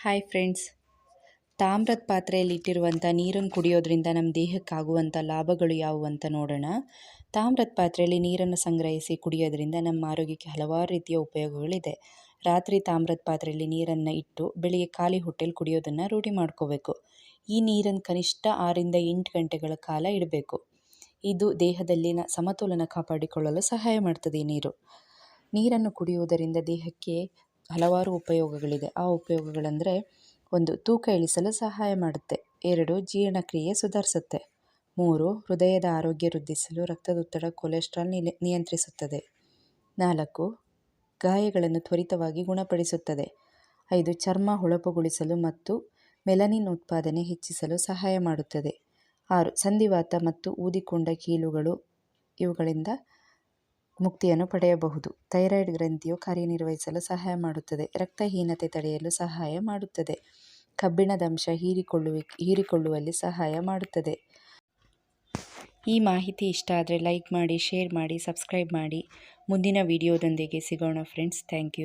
Hi friends ತಾಮ್ರದ ಪಾತ್ರೆಯಲ್ಲಿ ಇಟ್ಟಿರುವಂಥ ನೀರನ್ನು ಕುಡಿಯೋದ್ರಿಂದ ನಮ್ಮ ದೇಹಕ್ಕಾಗುವಂಥ ಲಾಭಗಳು ಯಾವುವು ಅಂತ ನೋಡೋಣ. ತಾಮ್ರದ ಪಾತ್ರೆಯಲ್ಲಿ ನೀರನ್ನು ಸಂಗ್ರಹಿಸಿ ಕುಡಿಯೋದ್ರಿಂದ ನಮ್ಮ ಆರೋಗ್ಯಕ್ಕೆ ಹಲವಾರು ರೀತಿಯ ಉಪಯೋಗಗಳಿದೆ. ರಾತ್ರಿ ತಾಮ್ರದ ಪಾತ್ರೆಯಲ್ಲಿ ನೀರನ್ನು ಇಟ್ಟು ಬೆಳಿಗ್ಗೆ ಖಾಲಿ ಹೊಟ್ಟೆಲಿ ಕುಡಿಯೋದನ್ನು ರೂಢಿ ಮಾಡ್ಕೋಬೇಕು. ಈ ನೀರನ್ನು ಕನಿಷ್ಠ ಆರಿಂದ ಎಂಟು ಗಂಟೆಗಳ ಕಾಲ ಇಡಬೇಕು. ಇದು ದೇಹದಲ್ಲಿನ ಸಮತೋಲನ ಕಾಪಾಡಿಕೊಳ್ಳಲು ಸಹಾಯ ಮಾಡ್ತದೆ ನೀರು. ನೀರನ್ನು ಕುಡಿಯುವುದರಿಂದ ದೇಹಕ್ಕೆ ಹಲವಾರು ಉಪಯೋಗಗಳಿದೆ. ಆ ಉಪಯೋಗಗಳೆಂದರೆ ಒಂದು, ತೂಕ ಇಳಿಸಲು ಸಹಾಯ ಮಾಡುತ್ತೆ. ಎರಡು, ಜೀರ್ಣಕ್ರಿಯೆ ಸುಧಾರಿಸುತ್ತೆ. ಮೂರು, ಹೃದಯದ ಆರೋಗ್ಯ ವೃದ್ಧಿಸಲು ರಕ್ತದೊತ್ತಡ, ಕೊಲೆಸ್ಟ್ರಾಲ್ ನಿಯಂತ್ರಿಸುತ್ತದೆ. ನಾಲ್ಕು, ಗಾಯಗಳನ್ನು ತ್ವರಿತವಾಗಿ ಗುಣಪಡಿಸುತ್ತದೆ. ಐದು, ಚರ್ಮ ಹೊಳಪುಗೊಳಿಸಲು ಮತ್ತು ಮೆಲನಿನ್ ಉತ್ಪಾದನೆ ಹೆಚ್ಚಿಸಲು ಸಹಾಯ ಮಾಡುತ್ತದೆ. ಆರು, ಸಂಧಿವಾತ ಮತ್ತು ಊದಿಕೊಂಡ ಕೀಲುಗಳು ಇವುಗಳಿಂದ ಮುಕ್ತಿಯನ್ನು ಪಡೆಯಬಹುದು. ಥೈರಾಯ್ಡ್ ಗ್ರಂಥಿಯು ಕಾರ್ಯನಿರ್ವಹಿಸಲು ಸಹಾಯ ಮಾಡುತ್ತದೆ. ರಕ್ತಹೀನತೆ ತಡೆಯಲು ಸಹಾಯ ಮಾಡುತ್ತದೆ. ಕಬ್ಬಿಣದ ಅಂಶ ಹೀರಿಕೊಳ್ಳುವಿಕೆ ಹೀರಿಕೊಳ್ಳುವಲ್ಲಿ ಸಹಾಯ ಮಾಡುತ್ತದೆ. ಈ ಮಾಹಿತಿ ಇಷ್ಟ ಆದರೆ ಲೈಕ್ ಮಾಡಿ, ಶೇರ್ ಮಾಡಿ, ಸಬ್ಸ್ಕ್ರೈಬ್ ಮಾಡಿ. ಮುಂದಿನ ವಿಡಿಯೋದೊಂದಿಗೆ ಸಿಗೋಣ ಫ್ರೆಂಡ್ಸ್ ಥ್ಯಾಂಕ್ ಯು